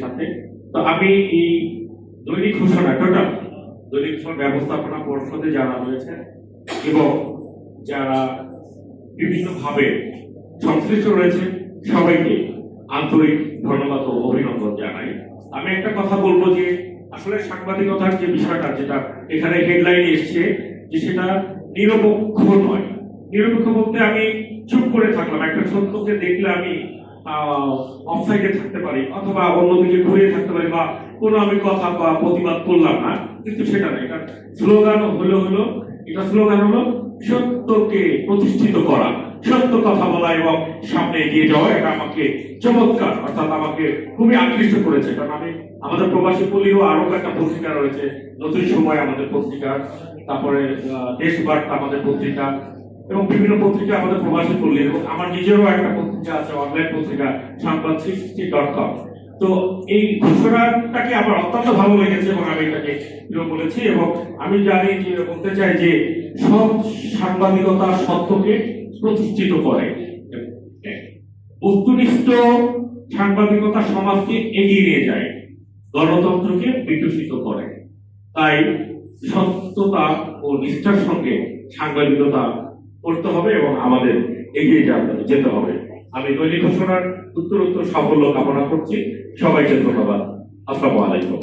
সাথে। তো আমি এই দৈনিক ঘোষণা, টোটাল দৈনিক ঘোষণা ব্যবস্থাপনা পর্ষদে যারা রয়েছে এবং যারা বিভিন্নভাবে সংশ্লিষ্ট রয়েছে, সবাইকে আন্তরিক ধন্যবাদ ও অভিনন্দন জানাই। আমি একটা কথা বলব যে, আসলে সাংবাদিকতার যে বিষয়টা, যেটা এখানে হেডলাইনে এসছে, যে সেটা নিরপেক্ষ নয়। নিরপেক্ষ বলতে আমি চুপ করে থাকলাম। একটা সত্যকে দেখলে আমি অফসাইডে থাকতে পারি, অথবা ঘুরে থাকতে পারি বা কোনো আমি কথা বা প্রতিবাদ করলাম না, কিন্তু সেটা না, এটা স্লোগান হলো হলো, এটা স্লোগান হলো সত্যকে প্রতিষ্ঠিত করা, সত্য কথা বলা এবং সামনে এগিয়ে যাওয়া, এটা আমাকে চমৎকার, অর্থাৎ আমাকে খুবই আকৃষ্ট করেছে, কারণ আমি আমাদের প্রবাসী পল্লীরও আরও একটা পত্রিকা রয়েছে, নতুন সময় আমাদের পত্রিকা, তারপরে দেশ বার্তা আমাদের পত্রিকা এবং বিভিন্ন পত্রিকা আমাদের প্রবাসী করলে এবং আমার নিজেরও একটা পত্রিকা আছে অনলাইন পত্রিকা সংবাদ সৃষ্টি ডট কম তো এই ঘোষণাটাকে আমার অত্যন্ত ভালো লেগেছে এবং আমি এটাকে বলেছি, এবং আমি জানি যে, বলতে চাই যে সব সাংবাদিকতা সত্যকে প্রতিষ্ঠিত করে। বস্তুনিষ্ঠ সাংবাদিকতা সমাজকে এগিয়ে নিয়ে যায়, গণতন্ত্রকে বিকশিত করে। তাই সত্যতা ও নিষ্ঠার সঙ্গে সাংবাদিকতা করতে হবে এবং আমাদের এগিয়ে যাবে, যেতে হবে। আমি দৈনিক ঘোষণার উত্তর উত্তর সাফল্য কামনা করছি। সবাইকে ধন্যবাদ। আসসালামু আলাইকুম।